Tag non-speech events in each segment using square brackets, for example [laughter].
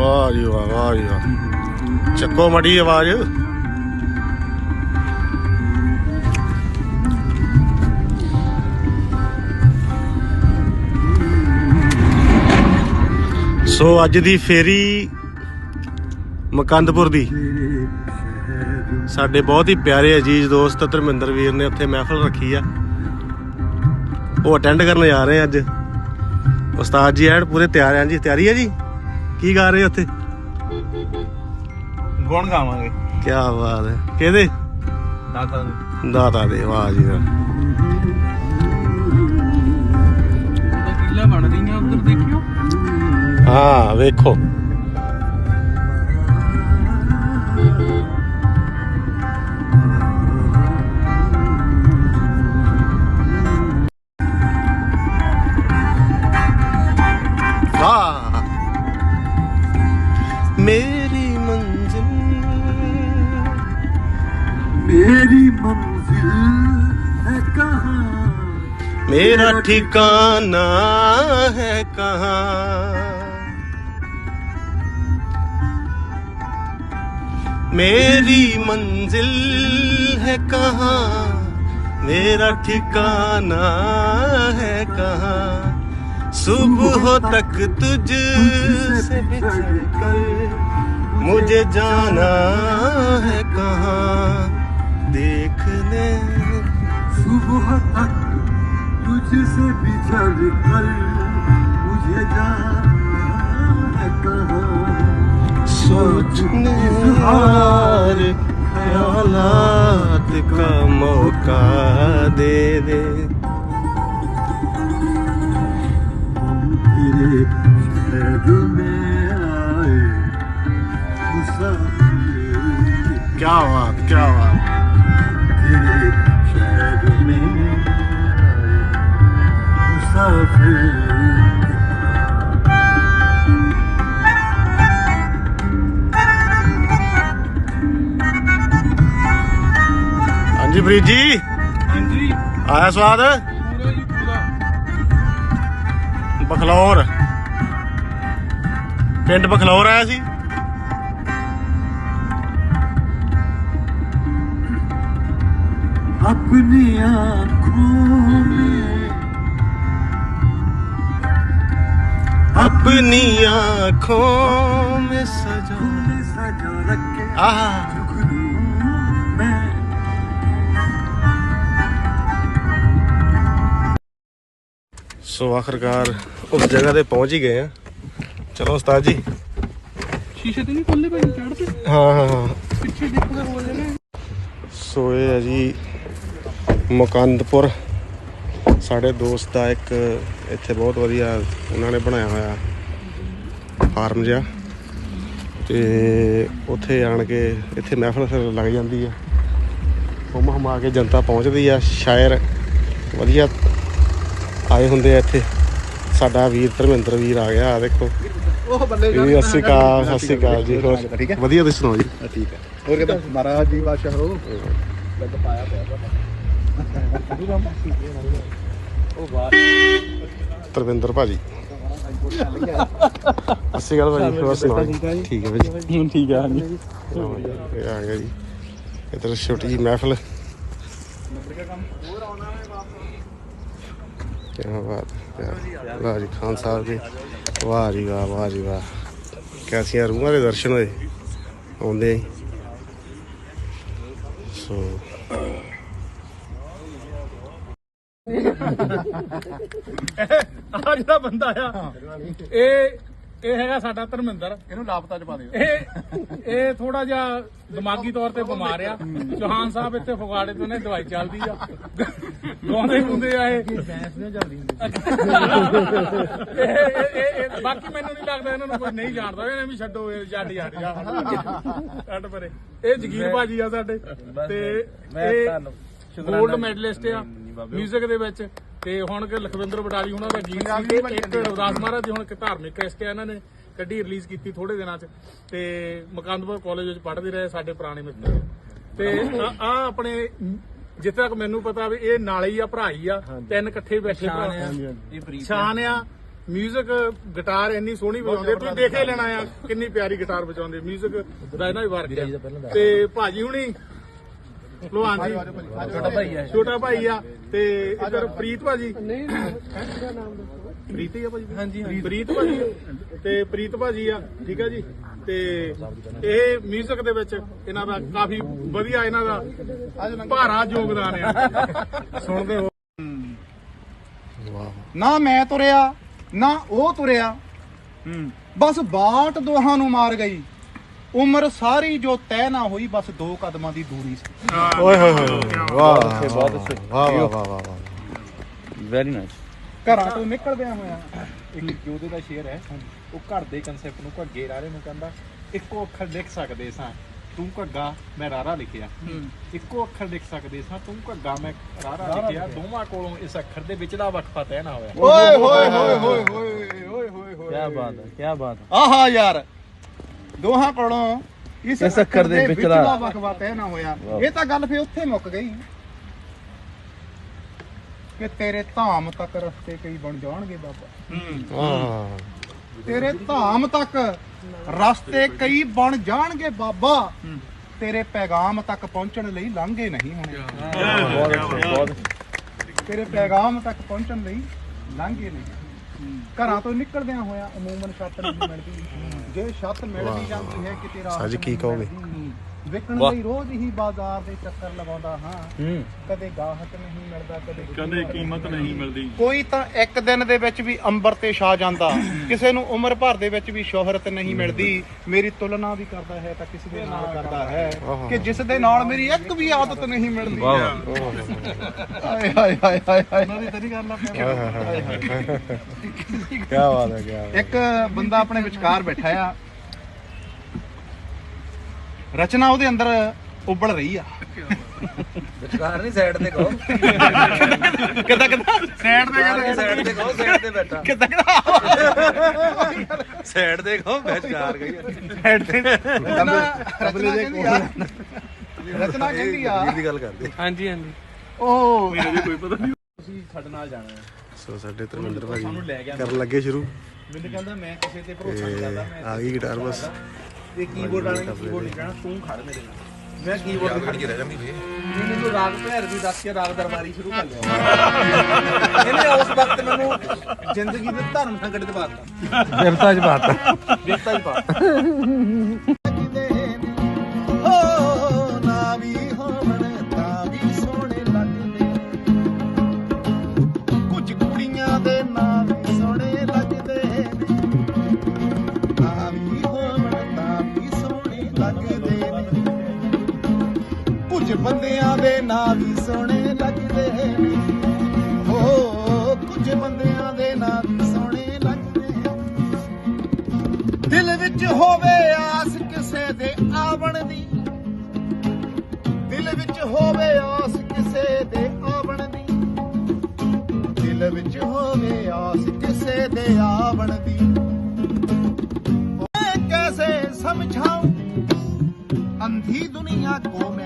ਵਾਹ ਜੀ ਵਾਹ ਵਾਹ ਜੀ ਵਾਹ ਚੱਕੋ ਮੜੀ ਆਵਾਜ਼। ਸੋ ਅੱਜ ਦੀ ਫੇਰੀ ਮਕੰਦਪੁਰ ਦੀ। ਸਾਡੇ ਬਹੁਤ ਹੀ ਪਿਆਰੇ ਅਜੀਜ਼ ਦੋਸਤ ਧਰਮਿੰਦਰ ਵੀਰ ਨੇ ਉੱਥੇ ਮਹਿਫਲ ਰੱਖੀ ਆ। ਉਹ ਅਟੈਂਡ ਕਰਨ ਜਾ ਰਹੇ ਅੱਜ। ਉਸਤਾਦ ਜੀ ਐਨ ਪੂਰੇ ਤਿਆਰ ਆਂ ਜੀ। ਤਿਆਰੀ ਹੈ ਜੀ? ਕੀ ਗਾ ਰਹੇ ਉੱਥੇ? ਗੁਣ ਗਾਵਾਂਗੇ ਕੀ ਬਾਤ ਹੈ। ਕਿਹਦੇ? ਦਾਤਾ ਦੇ। ਦਾਤਾ ਦੇ ਵਾਹ ਜੀ ਵਾਹ। ਕਿੱਲਾ ਬਣ ਰਹੀਆਂ ਉਧਰ ਦੇਖਿਓ। ਹਾਂ ਵੇਖੋ। मेरा ठिकाना है कहाँ? मेरी मंजिल है कहाँ? मेरा ठिकाना है कहाँ? सुबह तक तुझ से बिछड़ कर मुझे जाना है कहाँ? देखने सुबह तक तुझसे बिछड़ कर मुझे जाना है कहाँ सोचने और ख्यालात का मौका दे दे तेरे शहर में आए मुसाफिर क्या बात क्या बात आए मुसाफिर ਹਾਂਜੀ ਫਰੀਦ ਜੀ ਹਾਂਜੀ ਆਇਆ ਸਵਾਦ ਪੂਰਾ ਜੀ ਪੂਰਾ ਬਖਲੌਰ ਪਿੰਡ ਬਖਲੌਰ ਆਇਆ ਸੀ अपनी आंखों में अपनी आंखों में सजा तूने सजा रखे आहा जुगनू मैं ਸੋ ਆਖਰਕਾਰ ਉਸ ਜਗ੍ਹਾ ਤੇ ਪਹੁੰਚ ਹੀ ਗਏ ਆ ਚਲੋ ਉਸਤਾਦ ਜੀ ਸ਼ੀਸ਼ੇ ਤੇ ਨਹੀਂ ਖੋਲਦੇ ਭਾਈ ਚੜ ਤੇ ਹਾਂ ਹਾਂ ਹਾਂ ਪਿੱਛੇ ਦੇਖੋ ਤਾਂ ਬੋਲ ਜਣੇ ਸੋ ਇਹ ਹੈ ਜੀ ਮੁਕੰਦਪੁਰ ਸਾਡੇ ਦੋਸਤ ਦਾ ਇੱਕ ਇੱਥੇ ਬਹੁਤ ਵਧੀਆ ਉਹਨਾਂ ਨੇ ਬਣਾਇਆ ਹੋਇਆ ਫਾਰਮ ਜਿਹਾ ਤੇ ਉੱਥੇ ਆਣ ਕੇ ਇੱਥੇ ਮਹਿਫਲ ਫਿਰ ਲੱਗ ਜਾਂਦੀ ਆ। ਹੁਮ ਹਮਾ ਕੇ ਜਨਤਾ ਪਹੁੰਚਦੀ ਆ। ਸ਼ਾਇਰ ਵਧੀਆ ਆਏ ਹੁੰਦੇ ਆ ਇੱਥੇ। ਸਾਡਾ ਵੀਰ ਧਰਮਿੰਦਰ ਵੀਰ ਆ ਗਿਆ ਆ ਦੇਖੋ। ਉਹ ਬੱਲੇ ਜੀ ਸਤਿ ਸ਼੍ਰੀ ਅਕਾਲ ਸਤਿ ਸ਼੍ਰੀ ਅਕਾਲ ਜੀ। ਹੋਰ ਵਧੀਆ ਤੁਸੀਂ ਸੁਣਾਓ ਜੀ? ਠੀਕ ਹੈ। ਹੋਰ ਕਿਦਾਂ? ਮਹਾਰਾਜ ਜੀ ਬਾਦਸ਼ਾਹ ਹੋ। ਲੱਗ ਪਾਇਆ ਪਿਆ। ਧਰਮਿੰਦਰ ਭਾਜੀ। ਸ਼੍ਰੀ ਅਕਾਲ ਭਾਜੀ ਹੋਰ ਸੁਣਾਓ ਜੀ? ਠੀਕ ਹੈ ਭਾਜੀ? ਹੁਣ ਠੀਕ ਆ ਹਾਂਜੀ। ਇਹ ਆ ਗਿਆ ਜੀ। ਇਧਰ ਛੋਟੀ ਜੀ ਮਹਿਫਲ। ਕੀ ਬਾਤ ਹੈ ਵਾਹ ਜੀ ਖਾਨ ਸਾਹਿਬ ਜੀ। ਵਾਹ ਜੀ ਵਾਹ ਵਾਹ ਜੀ ਵਾਹ। ਕੈਸੀਆਂ ਰੂਹਾਂ ਦੇ ਦਰਸ਼ਨ ਹੋਏ। ਆਉਂਦੇ। ਸੋ ਆ ਜਿਹੜਾ ਬੰਦਾ ਆ ਇਹ ਇਹ ਹੈਗਾ ਸਾਡਾ ਧਰਮਿੰਦਰ। ਇਹਨੂੰ ਲਾਪਤਾ ਚ ਪਾ ਦਿਓ। ਇਹ ਇਹ ਥੋੜਾ ਜਿਹਾ ਦਿਮਾਗੀ ਤੌਰ ਤੇ ਬਿਮਾਰ ਆ। ਚੌਹਾਨ ਸਾਹਿਬ ਇੱਥੇ ਫਗਵਾੜੇ ਤੋਂ ਨੇ ਦਵਾਈ ਚੱਲਦੀ ਆ। ਗਾਉਂਦੇ ਗੁੰਦੇ ਆ ਇਹ। ਬੈਂਸ ਨੇ ਚੱਲਦੀ ਬਾਕੀ ਮੈਨੂੰ ਨਹੀਂ ਲੱਗਦਾ ਇਹਨਾਂ ਨੂੰ ਕੋਈ ਨਹੀਂ ਜਾਣਦਾ। ਇਹਨੇ ਵੀ ਛੱਡੋ ਇਹ ਜੱਟ ਜੱਟ ਜਾ ਛੱਡ ਪਰੇ। ਇਹ ਜਗੀਰ ਭਾਜੀ ਆ ਸਾਡੇ। ਤੇ ਇਹ ਗੋਲਡ ਮੈਡਲਿਸਟ ਆ। 뮤직 ਦੇ ਵਿੱਚ ਤੇ ਹੁਣ ਕਿ ਲਖਵਿੰਦਰ ਬਟਾਲੀ ਉਹਨਾਂ ਦਾ ਗੀਤ ਸੀ ਤੇ ਇੱਕ ਰਵਿਦਾਸ ਮਹਾਰਾਜ ਦੀ ਹੁਣ ਇੱਕ ਧਾਰਮਿਕ ਕਿਸ਼ਤ ਆ ਇਹਨਾਂ ਨੇ ਕੱਢੀ ਰਿਲੀਜ਼ ਕੀਤੀ ਥੋੜੇ ਦਿਨਾਂ ਚ ਤੇ ਮਕੰਦਪੁਰ ਕਾਲਜ ਵਿੱਚ ਪੜ੍ਹਦੇ ਰਹੇ ਸਾਡੇ ਪੁਰਾਣੇ ਮਿੱਤਰ। ਤੇ ਆ ਆਪਣੇ ਜਿੱਥੇ ਤੱਕ ਮੈਨੂੰ ਪਤਾ ਵੀ ਇਹ ਨਾਲੇ ਹੀ ਆ ਭਰਾ ਹੀ ਆ ਤਿੰਨ ਇਕੱਠੇ ਬੈਠੇ ਭਰਾ। ਸ਼ਾਨ ਆ। ਮਿਊਜ਼ਿਕ ਗਿਟਾਰ ਇੰਨੀ ਸੋਹਣੀ ਵਜਾਉਂਦੇ। ਤੁਸੀਂ ਦੇਖੇ ਲੈਣਾ ਆ ਕਿੰਨੀ ਪਿਆਰੀ ਗਿਟਾਰ ਵਜਾਉਂਦੇ। ਮਿਊਜ਼ਿਕ ਦਾ ਇਹਨਾਂ ਵੀ ਵਰਕ ਆ। ਤੇ ਭਾਜੀ ਹੁਣੀ ਲੋਹਾਨ ਜੀ। ਛੋਟਾ ਭਾਈ ਆ। ਛੋਟਾ ਭਾਈ ਆ ਤੇ ਇਧਰ ਪ੍ਰੀਤ ਭਾਜੀ। ਨਹੀਂ ਪ੍ਰੀਤ ਹੀ ਆ ਭਾਜੀ। ਹਾਂਜੀ ਪ੍ਰੀਤ ਭਾਜੀ। ਤੇ ਪ੍ਰੀਤ ਭਾਜੀ ਆ ਠੀਕ ਆ ਜੀ। ਤੇ ਇਹ 뮤직 ਦੇ ਵਿੱਚ ਇਹਨਾਂ ਦਾ ਕਾਫੀ ਵਧੀਆ ਇਹਨਾਂ ਦਾ ਭਾਰਾ ਯੋਗਦਾਨ ਆ। ਸੁਣਦੇ ਹੋ। ਵਾਹ ਨਾ ਮੈਂ ਤੁਰਿਆ ਨਾ ਉਹ ਤੁਰਿਆ। ਬਸ ਬਾਟ ਦੋਹਾਂ ਨੂੰ ਮਾਰ ਗਈ। ਉਮਰ ਸਾਰੀ ਜੋ ਤੈਅ ਨਾ ਹੋਈ ਬਸ ਦੋ ਕਦਮਾਂ ਦੀ ਦੂਰੀ ਸੀ ਓਏ ਹੋਏ ਹੋਏ ਵਾਹ ਵਾਹ ਵਾਹ ਵਾਹ ਵਾਹ ਵਾਹ ਵੈਰੀ ਨਾਈਸ ਘਰਾਂ ਤੋਂ ਨਿਕਲਦਿਆਂ ਹੋਇਆ ਇੱਕ ਜੋਦੇ ਦਾ ਸ਼ੇਰ ਹੈ ਉਹ ਘਰ ਦੇ ਕਨਸੈਪਟ ਨੂੰ ਘੱਗੇ ਰਾਰੇ ਨੂੰ ਕਹਿੰਦਾ ਇੱਕੋ ਅੱਖਰ ਲਿਖ ਸਕਦੇ ਸਾਂ ਤੂੰ ਘੱਗਾ ਮੈਂ ਰਾਰਾ ਲਿਖਿਆ ਇੱਕੋ ਅੱਖਰ ਲਿਖ ਸਕਦੇ ਸਾਂ ਤੂੰ ਘੱਗਾ ਮੈਂ ਰਾਰਾ ਲਿਖਿਆ ਦੋਵਾਂ ਕੋਲੋਂ ਇਸ ਅੱਖਰ ਦੇ ਵਿੱਚ ਦਾ ਵਕਫਾ ਤੈਅ ਨਾ ਹੋਇਆ ਓਏ ਹੋਏ ਹੋਏ ਹੋਏ ਹੋਏ ਓਏ ਹੋਏ ਹੋਏ ਕੀ ਬਾਤ ਹੈ ਕੀ ਬਾਤ ਹੈ ਆਹਾ ਯਾਰ ਦੋਹਾਂ ਕੋਲੋਂ ਇਸ ਅੱਖਰ ਦੇ ਵਿੱਚ ਦਾ- ਦਾ ਵਕਵਾ ਤੈਅ ਨਾ ਹੋਇਆ। ਇਹ ਤਾਂ ਗੱਲ ਫੇ ਉੱਥੇ ਮੁੱਕ ਗਈ। ਕਿ ਤੇਰੇ ਧਾਮ ਤੱਕ ਰਸਤੇ ਕਈ ਬਣ ਜਾਣਗੇ ਬਾਬਾ। ਤੇਰੇ ਧਾਮ ਤੱਕ ਰਸਤੇ ਕਈ ਬਣ ਜਾਣਗੇ ਬਾਬਾ। ਤੇਰੇ ਪੈਗਾਮ ਤੱਕ ਪਹੁੰਚਣ ਲਈ ਲਾਂਘੇ ਨਹੀਂ ਹੋਣੇ। ਤੇਰੇ ਪੈਗਾਮ ਤੱਕ ਪਹੁੰਚਣ ਲਈ ਲਾਂਘੇ ਨਹੀਂ। ਘਰਾਂ ਤੋਂ ਨਿਕਲਦਿਆਂ ਹੋਇਆ ਅਮੂਮਨ ਛੱਤ ਨਹੀਂ ਮਿਲਦੀ ਜੇ ਛੱਤ ਮਿਲ ਵੀ ਜਾਂਦੀ ਹੈ ਕਿਤੇ ਰਾਤ ਸਾਜੀ ਕੀ ਕਹੋਗੇ? ਵਿਕਣ। ਲਈ ਰੋਜ਼ ਹੀ ਬਾਜ਼ਾਰ ਦੇ ਚੱਕਰ ਲਗਾਉਂਦਾ ਹਾਂ। ਕਦੇ ਗਾਹਕ ਨਹੀਂ ਮਿਲਦਾ ਕਦੇ ਕਦੇ ਕੀਮਤ ਨਹੀਂ ਮਿਲਦੀ। ਕੋਈ ਤਾਂ ਇੱਕ ਦਿਨ ਦੇ ਵਿੱਚ ਵੀ ਅੰਬਰ ਤੇ ਛਾ ਜਾਂਦਾ। ਕਿਸੇ ਨੂੰ ਉਮਰ ਭਰ ਦੇ ਵਿੱਚ ਵੀ ਸ਼ੋਹਰਤ ਨਹੀਂ ਮਿਲਦੀ। ਮੇਰੀ ਤੁਲਨਾ ਵੀ ਕਰਦਾ ਹੈ ਤਾਂ ਕਿਸੇ ਦੇ ਨਾਲ ਕਰਦਾ ਹੈ ਕਿ ਜਿਸ ਦੇ ਨਾਲ ਮੇਰੀ ਇੱਕ ਵੀ ਆਦਤ ਨਹੀਂ ਮਿਲਦੀ। ਵਾਹ। ਹਾਏ ਹਾਏ ਦੀ ਤਰੀ ਗੱਲ ਕੀ ਬਾਤ ਹੈ ਕੀ ਬਾਤ ਇੱਕ ਬੰਦਾ ਆਪਣੇ ਵਿਚਕਾਰ ਬੈਠਾ ਆ। ਰਚਨਾ ਉਹਦੇ ਅੰਦਰ ਉਬਲ ਰਹੀ ਆ। ਵਿਚਕਾਰ ਨਹੀਂ ਸਾਈਡ ਤੇ ਕਹੋ। ਕਿੱਦਾਂ ਕਿੱਦਾਂ? ਸਾਈਡ ਤੇ ਕਿੱਦਾਂ ਸਾਈਡ ਤੇ ਕਹੋ ਸਾਈਡ ਤੇ ਬੈਠਾ। ਕਿੱਦਾਂ ਸਾਈਡ ਤੇ ਕਹੋ ਵਿਚਕਾਰ ਗਈ ਸਾਈਡ ਤੇ। ਰਚਨਾ ਕਹਿੰਦੀ ਆ। ਰਚਨਾ ਕਹਿੰਦੀ ਆ। ਦੀ ਗੱਲ ਕਰਦੇ। ਹਾਂਜੀ ਹਾਂਜੀ। ਉਹ ਤੁਸੀਂ ਸਾਡੇ ਨਾਲ ਜਾਣਾ ਹੈ। ਸੋ ਸਾਡੇ ਧਰਮਿੰਦਰ ਭਾਜੀ ਕਰਨ ਲੱਗੇ ਸ਼ੁਰੂ। ਮੈਨੂੰ ਕਹਿੰਦਾ ਮੈਂ ਕਿਸੇ ਤੇ ਭਰੋਸਾ ਨਹੀਂ ਕਰਦਾ ਮੈਂ ਆ ਗਈ ਗਿਟਾਰ ਬਸ। ਇਹ ਕੀਬੋਰਡ ਵਾਲੇ ਨੇ ਕੀਬੋਰਡ ਨਹੀਂ ਕਹਿਣਾ ਤੂੰ ਖੜ ਮੇਰੇ ਨਾਲ। ਮੈਂ ਕੀਬੋਰਡ ਤੇ ਖੜ ਕੇ ਰਹਿ ਜਾਂਦੀ ਵੇ। ਮੈਨੂੰ ਰਾਗ ਭੈਰ ਵੀ ਦੱਸ ਕੇ ਰਾਗ ਦਰਬਾਰੀ ਸ਼ੁਰੂ ਕਰ ਲਿਆ। [laughs] ਇਹਨੇ ਉਸ ਵਕਤ ਮੈਨੂੰ ਜ਼ਿੰਦਗੀ ਦੇ ਧਰਮ ਸੰਕਟ ਤੇ ਪਾਤਾ ਦੇਵਤਾ ਚ ਬਾਤ ਦੇਵਤਾ ਹੀ ਪਾ ਨਾਂ ਵੀ ਸੋਹਣੇ ਲੱਗਦੇ ਨੇ ਹੋ ਕੁਝ ਬੰਦਿਆਂ ਦੇ ਨਾਂ ਵੀ ਸੋਹਣੇ ਲੱਗਦੇ ਨੇ ਦਿਲ ਵਿੱਚ ਹੋਵੇ ਆਸ ਕਿਸੇ ਦੇ ਆਵਣ ਦੀ ਦਿਲ ਵਿੱਚ ਹੋਵੇ ਆਸ ਕਿਸੇ ਦੇ ਆਵਣ ਦੀ ਦਿਲ ਵਿੱਚ ਹੋਵੇ ਆਸ ਕਿਸੇ ਦੇ ਆਵਣ ਦੀ मैं कैसे समझाऊं अंधी दुनिया को मैं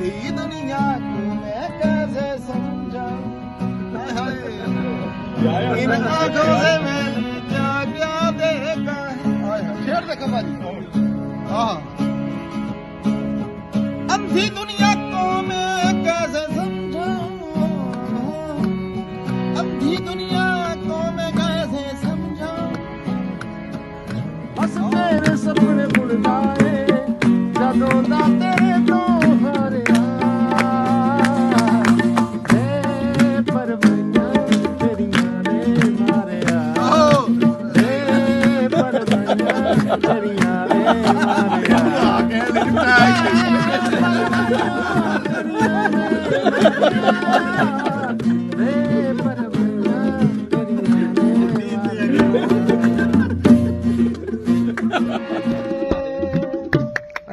ਦੀ ਦੁਨੀਆ ਨੂੰ ਮੈਂ ਕੈਸੇ ਸਮਝਾਂ? ਹਾਏ ਯਾਰ ਇਨਕਾ ਕੋ ਸੇ ਮੈਂ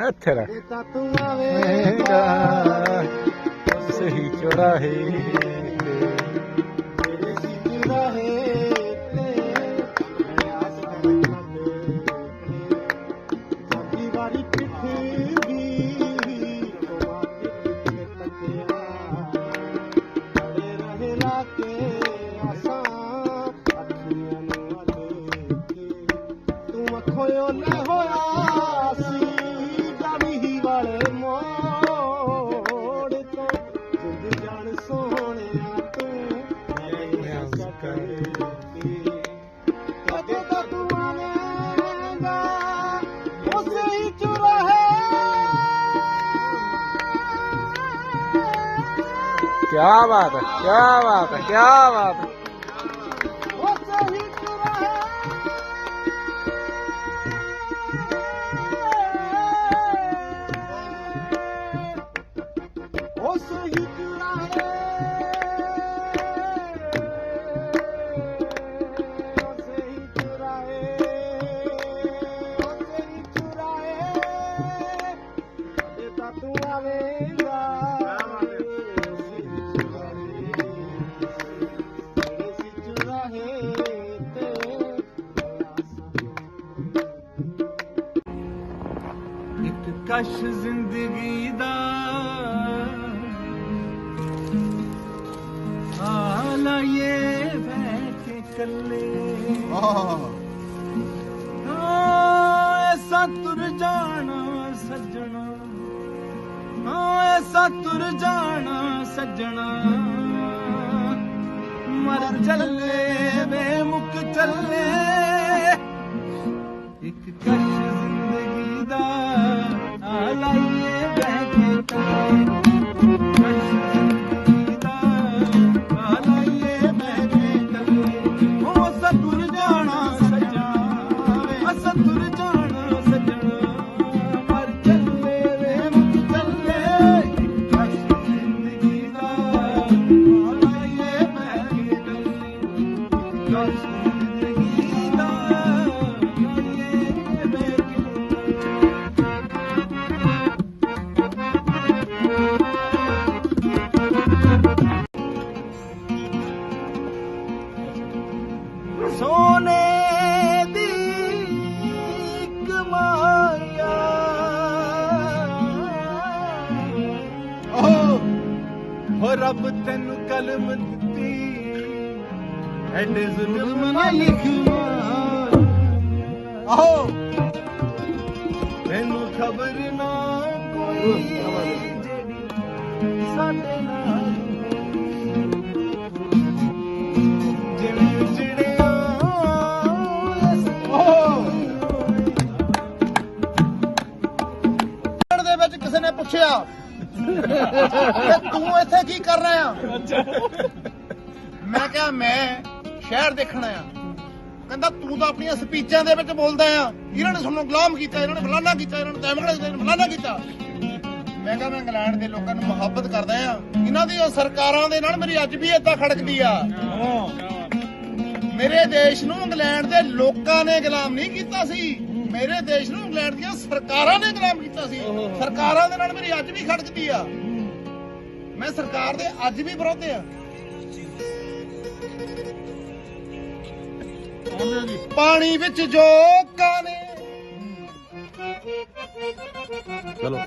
ਇੱਥੇ ਰੱਖ। ਤੂੰ ਆਵੇਂਗਾ। ਸਹੀ ਚੌਰਾਹੇ ਚੁਰਾਹੇ ਕੀ ਬਾਤ ਹੈ ਕੀ ਬਾਤ ਹੈ। ਕਸ਼ ਜ਼ਿੰਦਗੀ ਦਾ ਆਲਾਏ ਬਹਿ ਕੇ ਕੱਲੇ ਹਾਂ ਐਸਾ ਤੁਰ ਜਾਣਾ ਸੱਜਣਾ ਹਾਂ ਐਸਾ ਤੁਰ ਜਾਣਾ ਸੱਜਣਾ ਮਰ ਚੱਲੇ ਵੇ ਮੁੱਕ ਚੱਲੇ ਮੈਂ ਕਿਹਾ, ਮੈਂ ਸ਼ਹਿਰ ਦੇਖਣ ਆ। ਕਹਿੰਦਾ, ਤੂੰ ਤਾਂ ਆਪਣੀਆਂ ਸਪੀਚਾਂ ਦੇ ਵਿੱਚ ਬੋਲਦਾ ਆ। ਇਹਨਾਂ ਨੇ ਸਾਨੂੰ ਗੁਲਾਮ ਕੀਤਾ, ਇਹਨਾਂ ਨੇ ਫਲਾਨਾ ਕੀਤਾ, ਇਹਨਾਂ ਨੇ ਤੈਮਕੜਾ ਕੀਤਾ ਕੀਤਾ। ਮੈਂ ਕਿਹਾ, ਮੈਂ ਇੰਗਲੈਂਡ ਦੇ ਲੋਕਾਂ ਨੂੰ ਮੁਹੱਬਤ ਕਰਦਾ ਆ। ਇਹਨਾਂ ਦੀ ਸਰਕਾਰਾਂ ਦੇ ਨਾਲ ਮੇਰੀ ਅੱਜ ਵੀ ਏਦਾਂ ਖੜਕਦੀ ਆ। ਮੇਰੇ ਦੇਸ਼ ਨੂੰ ਇੰਗਲੈਂਡ ਦੇ ਲੋਕਾਂ ਨੇ ਗੁਲਾਮ ਨਹੀਂ ਕੀਤਾ ਸੀ। ਮੇਰੇ ਦੇਸ਼ ਨੂੰ ਇੰਗਲੈਂਡ ਦੀਆਂ ਸਰਕਾਰਾਂ ਨੇ ਗੁਲਾਮ ਕੀਤਾ ਸੀ। ਸਰਕਾਰਾਂ ਦੇ ਨਾਲ ਮੇਰੀ ਅੱਜ ਵੀ ਖੜਕਦੀ ਆ। ਮੈਂ ਸਰਕਾਰ ਦੇ ਅੱਜ ਵੀ ਵਿਰੋਧ ਆ। ਪਾਣੀ ਵਿੱਚ ਜੋ ਕਾਨੇ। ਚਲੋ।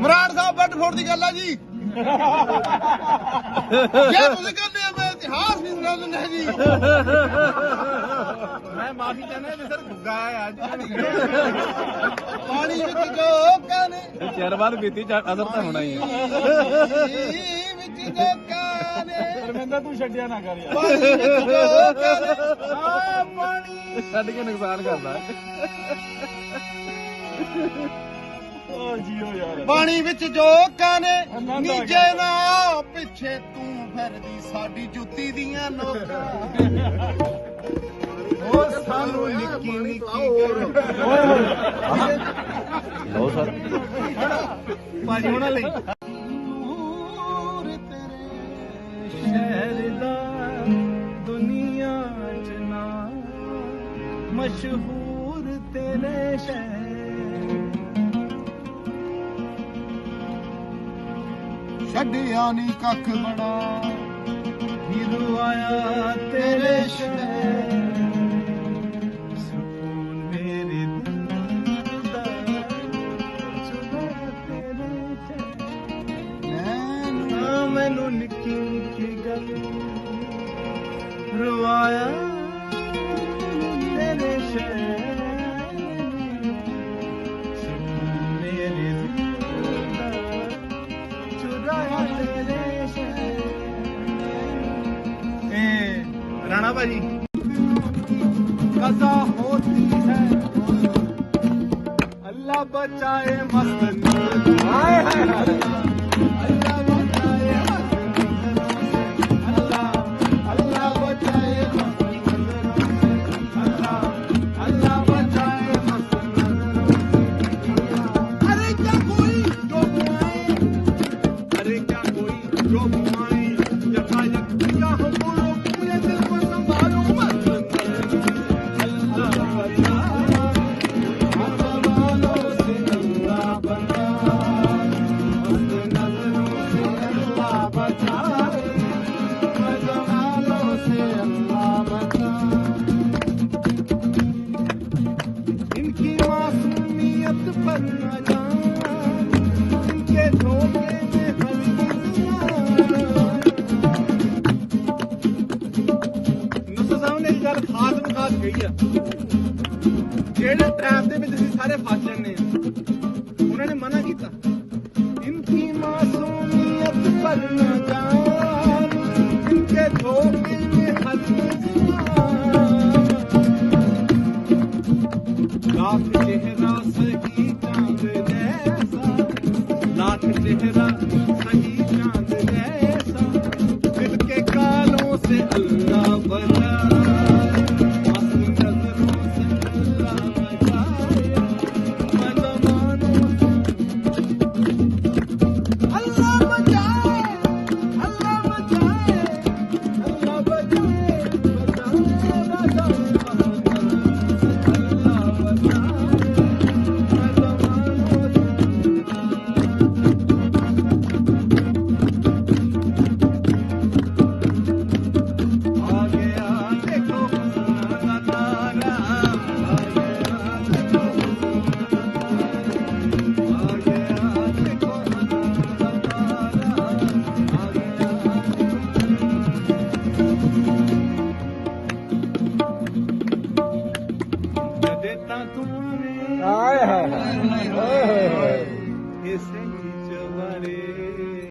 ਮਰਾੜ ਸਾਹਿਬ ਬੈਡਫੋਰਡ ਦੀ ਗੱਲ ਆ ਜੀ। ਜੇ ਤੁਸੀਂ ਕਹਿੰਦੇ ਆ ਮੈਂ ਇਤਿਹਾਸ ਨਹੀਂ ਸੁਣਾ ਦਿੰਦਾ ਜੀ। ਮੈਂ ਮਾਫੀ ਚਾਹੁੰਦਾ ਜੀ ਸਰ ਗੁੱਗਾ ਆ ਅੱਜ। ਪਾਣੀ ਵਿੱਚ ਜੋ ਕਾਨੇ ਚਾਰ ਬਾਅਦ ਬੀਤੀ ਅਸਰ ਤਾਂ ਹੋਣਾ ਹੀ ਹੈ ਵਿੱਚ ਜੋ ਕਾਨੇ ਧਰਮਿੰਦਰ ਤੂੰ ਛੱਡਿਆ ਨਾ ਕਰ ਯਾਰ। ਪਾਣੀ ਵਿੱਚ ਜੋ ਕਾਨੇ ਆ ਪਾਣੀ। ਛੱਡ ਕੇ ਨੁਕਸਾਨ ਕਰਦਾ। ਓ ਜੀਓ ਯਾਰ। ਪਾਣੀ ਵਿੱਚ ਜੋ ਕਾਨੇ ਨੀਚੇ ਨਾ ਪਿੱਛੇ ਤੂੰ ਫਿਰਦੀ ਸਾਡੀ ਜੁੱਤੀ ਦੀਆਂ ਨੋਕਾਂ। ਉਹ ਸਾਨੂੰ ਨਿੱਕੀ ਨਿੱਕੀ ਲਓ ਸਰ। ਭਾਜੀ ਉਹਨਾਂ ਲਈ। ਸ਼ਹਿਰ ਦਾ ਦੁਨੀਆ ਚ ਨਾ ਮਸ਼ਹੂਰ ਤੇਰੇ ਸ਼ਹਿਰ। ਛੱਡਿਆ ਨਹੀਂ ਕੱਖ ਬੜਾ ਹੀਰੋ ਆਇਆ ਤੇਰੇ ਸ਼ਹਿਰ। ਲਾਖ ਚਿਹਰਾ ਸਹੀ ਚੰਦ ਜੈਸਾ ਲਾਖ ਚਿਹਰਾ ਸਹੀ ਚੰਦ ਜੈਸਾ। ਦਿਲ ਕੇ ਕਾਲੋਂ ਸੇ ਅੱਲਾ ਬਣਾ